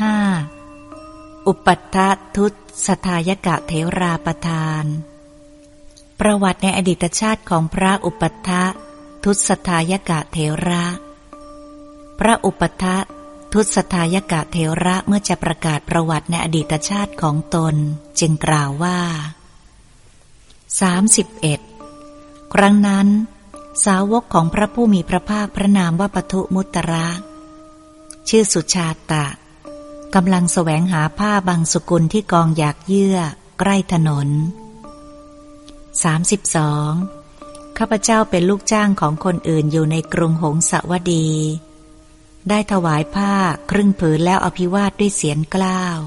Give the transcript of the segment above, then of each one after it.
35อุปัฏฐทุตสทายกะเทราประทาน ประวัติในอดีตชาติของพระอุปัฏฐทุตสทายกะเทระ พระอุปัฏฐทุตสทายกะเทระเมื่อจะประกาศประวัติในอดีตชาติของตนจึงกล่าวว่า 31 ครั้งนั้น สาวกของพระผู้มีพระภาคพระนามว่าปทุมุตระ ชื่อสุชาตะ กำลังแสวงหาผ้าบางสกุลที่กองอยากเยื่อใกล้ถนน 32. ข้าพเจ้าเป็นลูกจ้างของคนอื่นอยู่ในกรุงหงสาวดี ได้ถวายผ้าครึ่งผืนแล้วอภิวาทด้วยเสียงกล้าว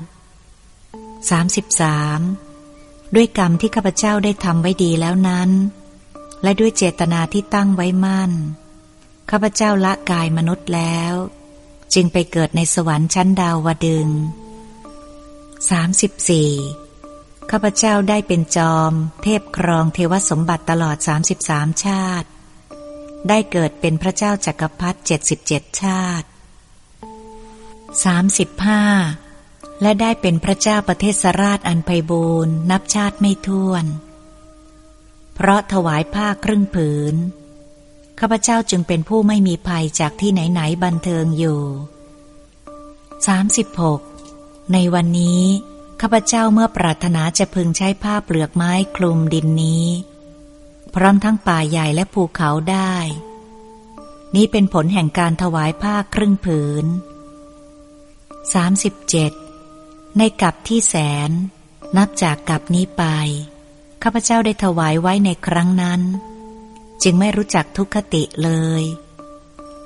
33. ด้วยกรรมที่ข้าพเจ้าได้ทำไว้ดีแล้วนั้น และด้วยเจตนาที่ตั้งไว้มั่น ข้าพเจ้าละกายมนุษย์แล้ว จึงไปเกิดในสวรรค์ชั้นดาวดึง 34. ข้าพเจ้าได้เป็นจอม เทพครองเทวสมบัติตลอด 33 ชาติ ได้เกิดเป็นพระเจ้าจักรพรรดิ77 ชาติ 35. และได้เป็นพระเจ้าประเทศราชอันไพบูรณ์นับชาติไม่ถ้วน เพราะถวายผ้าครึ่งผืน ข้าพเจ้าจึงเป็นผู้ไม่มีภัยจากที่ไหนๆบันเทิงอยู่ 36. ในวันนี้ ข้าพเจ้าเมื่อปรารถนาจะพึงใช้ผ้าเปลือกไม้คลุมดินนี้ พร้อมทั้งป่าใหญ่และภูเขาได้ นี้เป็นผลแห่งการถวายผ้าครึ่งผืน 37. ในกับที่แสน นับจากกับนี้ไป ข้าพเจ้าได้ถวายไว้ในครั้งนั้น จึงไม่รู้จักทุกขติเลย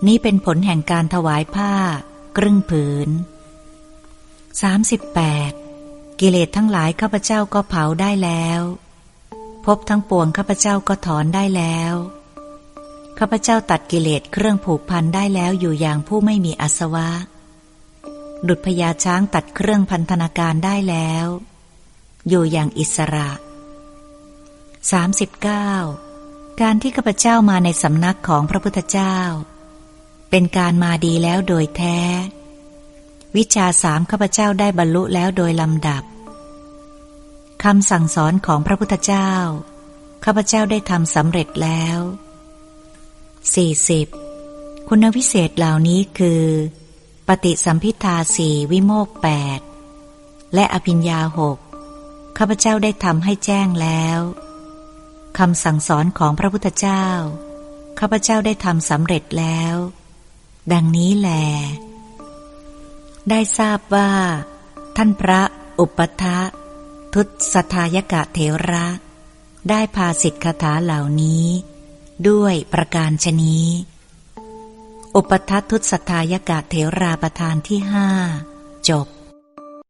นี้เป็นผลแห่งการถวายผ้า ครึ่งผืน 38. กิเลสทั้งหลายข้าพเจ้าก็เผาได้แล้วพบทั้งปวงข้าพเจ้าก็ถอนได้แล้วข้าพเจ้าตัดกิเลสเครื่องผูกพันได้แล้วอยู่อย่างผู้ไม่มีอาสวะ ดุจพญาช้างตัดเครื่องพันธนาการได้แล้ว อยู่อย่างอิสระ 39. การที่ข้าพเจ้ามาในสำนักของพระพุทธเจ้า เป็นการมาดีแล้วโดยแท้ วิชาสามข้าพเจ้าได้บรรลุแล้วโดยลำดับคำสั่งสอนของพระพุทธเจ้า ข้าพเจ้าได้ทำสำเร็จแล้ว 40. คุณวิเศษเหล่านี้คือ ปฏิสัมพิทาสี่วิโมกแปดและอภิญญาหกข้าพเจ้าได้ทำให้แจ้งแล้ว คำสั่งสอนของพระพุทธเจ้า ข้าพเจ้าได้ทำสำเร็จแล้ว ดังนี้แล ได้ทราบว่า ท่านพระอุปทะทุตสทายกะเถระ ได้พาสิทธคาถาเหล่านี้ ด้วยประการชนี้ อุปทัทุตสทายกะเถราประธานที่ห้าจบ